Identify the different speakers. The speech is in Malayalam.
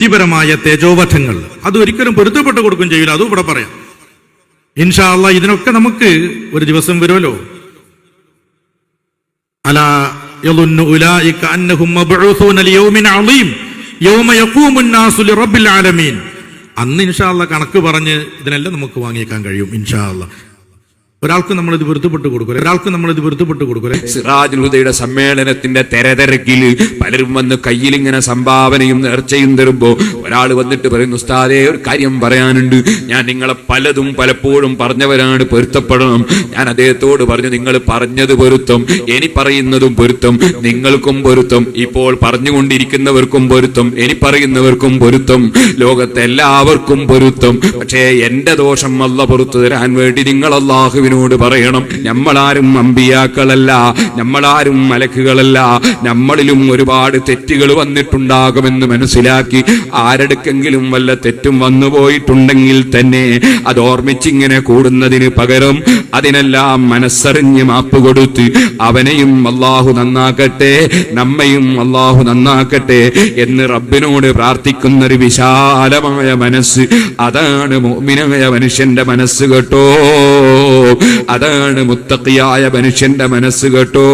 Speaker 1: വ്യക്തിപരമായ തേജോവധങ്ങൾ. അത് ഒരിക്കലും പൊരുത്തപ്പെട്ട് കൊടുക്കും ചെയ്യില്ല അതും ഇവിടെ പറയാം. ഇൻഷാ അള്ളാ ഇതിനൊക്കെ നമുക്ക് ഒരു ദിവസം വരുമല്ലോ. അന്ന് ഇൻഷാല്ല കണക്ക് പറഞ്ഞ് ഇതിനെല്ലാം നമുക്ക് വാങ്ങിയേക്കാൻ കഴിയും ഇൻഷാല്ല ഒരാൾക്ക് നമ്മൾ ഇത് വെറുതെപ്പെട്ട് കൊടുക്കൂല? ഒരാൾക്ക് നമ്മൾ ഇത് വെറുതെപ്പെട്ട് കൊടുക്കൂല?
Speaker 2: സിറാജുൽ ഹുദയുടെ സമ്മേളനത്തിന്റെ തെരതിരക്കിൽ പലരും വന്ന് കയ്യിൽ ഇങ്ങനെ സംഭാവനയും നേർച്ചയും തരുമ്പോ ഒരാൾ വന്നിട്ട് പറയുന്നു ഉസ്താദേ ഒരു കാര്യം പറയാനുണ്ട്. ഞാൻ നിങ്ങളെ പലതും പലപ്പോഴും പറഞ്ഞവരാണ് പൊരുത്തപ്പെടണം. ഞാൻ അദ്ദേഹത്തോട് പറഞ്ഞു നിങ്ങൾ പറഞ്ഞത് പൊരുത്തം എനി പറയുന്നതും പൊരുത്തം നിങ്ങൾക്കും പൊരുത്തം ഇപ്പോൾ പറഞ്ഞുകൊണ്ടിരിക്കുന്നവർക്കും പൊരുത്തം എനി പറയുന്നവർക്കും പൊരുത്തം ലോകത്തെ എല്ലാവർക്കും പൊരുത്തം. പക്ഷേ എന്റെ ദോഷം അല്ല പുറത്തു തരാൻ വേണ്ടി നിങ്ങൾ അള്ളാഹുവിനോട് പറയണം. നമ്മളാരും അമ്പിയാക്കളല്ല നമ്മളാരും മലക്കുകളല്ല നമ്മളിലും ഒരുപാട് തെറ്റുകൾ വന്നിട്ടുണ്ടാകുമെന്ന് മനസ്സിലാക്കി ആരെടുക്കെങ്കിലും വല്ല തെറ്റും വന്നു പോയിട്ടുണ്ടെങ്കിൽ തന്നെ അത് ഓർമ്മിച്ചിങ്ങനെ കൂടുന്നതിന് പകരം അതിനെല്ലാം മനസ്സറിഞ്ഞ് മാപ്പ് കൊടുത്ത് അവനെയും അള്ളാഹു നന്നാക്കട്ടെ നമ്മയും അള്ളാഹു നന്നാക്കട്ടെ എന്ന് റബ്ബിനോട് പ്രാർത്ഥിക്കുന്ന ഒരു വിശാലമായ മനസ്സ്. അതാണ് മോമിനായ മനുഷ്യന്റെ മനസ്സ് കേട്ടോ. അതാണ് മുത്തക്കിയായ മനുഷ്യന്റെ മനസ്സ് കേട്ടോ.